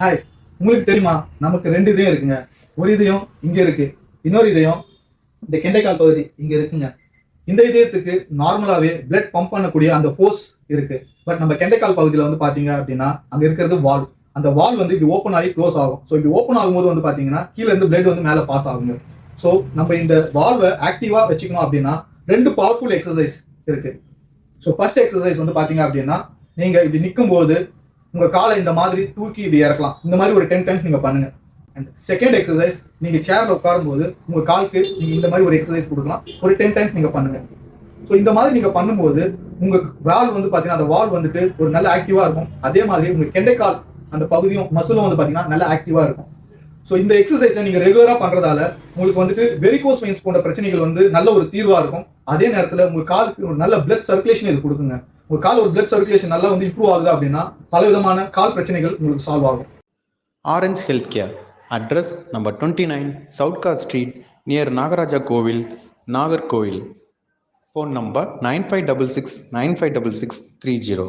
Hi உங்களுக்கு தெரியுமா? நமக்கு ரெண்டு இதயம் இருக்குங்க. ஒரு இதயம் இங்க இருக்கு. இன்னொரு இதயம் இந்த கெண்டைக்கால் பகுதி இங்க இருக்குங்க. இந்த இதயத்துக்கு நார்மலாவே பிளட் பம்ப் பண்ணக்கூடிய அந்த ஃபோர்ஸ் இருக்கு. பட் நம்ம கெண்டைக்கால் பகுதியில் வந்து பாத்தீங்க அப்படின்னா அங்க இருக்கிறது வால் அந்த வால் வந்து இப்படி ஓப்பன் ஆகி க்ளோஸ் ஆகும். ஸோ இப்படி ஓப்பன் ஆகும்போது வந்து பாத்தீங்கன்னா கீழே இருந்து பிளட் வந்து மேலே பாஸ் ஆகுங்க. ஸோ நம்ம இந்த வால்வை ஆக்டிவா வச்சுக்கணும் அப்படின்னா ரெண்டு பவர்ஃபுல் எக்ஸசைஸ் இருக்கு. ஸோ ஃபர்ஸ்ட் எக்ஸசைஸ் வந்து பாத்தீங்க அப்படின்னா நீங்க இப்படி நிற்கும்போது உங்க காலை இந்த மாதிரி தூக்கி இப்படி இறக்கலாம். இந்த மாதிரி ஒரு டென் டைம்ஸ் நீங்க பண்ணுங்க. அண்ட் செகண்ட் எக்ஸசைஸ் நீங்க சேர்ல உட்காரும்போது உங்க காலுக்கு நீங்க இந்த மாதிரி ஒரு எக்ஸசைஸ் கொடுக்கலாம். ஒரு டென் டைம்ஸ் நீங்க பண்ணுங்க. ஸோ இந்த மாதிரி நீங்க பண்ணும்போது உங்க வால் வந்து பாத்தீங்கன்னா அந்த வால் வந்துட்டு ஒரு நல்ல ஆக்டிவா இருக்கும். அதே மாதிரி உங்க கெண்டைக்கால் அந்த பகுதியும் மசிலும் வந்து பாத்தீங்கன்னா நல்ல ஆக்டிவா இருக்கும். ஸோ இந்த எக்ஸசைஸை நீங்க ரெகுலரா பண்றதால உங்களுக்கு வந்துட்டு வெரிகோஸ் வெயின்ஸ் போன்ற பிரச்சனைகள் வந்து நல்ல ஒரு தீர்வா இருக்கும். அதே நேரத்துல உங்க காலுக்கு ஒரு நல்ல பிளட் சர்க்குலேஷன் இது கொடுக்குங்க. உங்கள் கால் ஒரு பிளட் சர்க்குலேஷன் நல்லா வந்து இம்ப்ரூவ் ஆகுது அப்படின்னா பலவிதமான கால் பிரச்சனைகள் உங்களுக்கு சால்வ் ஆகும் orange health care address number twenty nine சவுட்கா street near Nagaraja கோவில் Nagercoil phone number nine five double six nine five double six three zero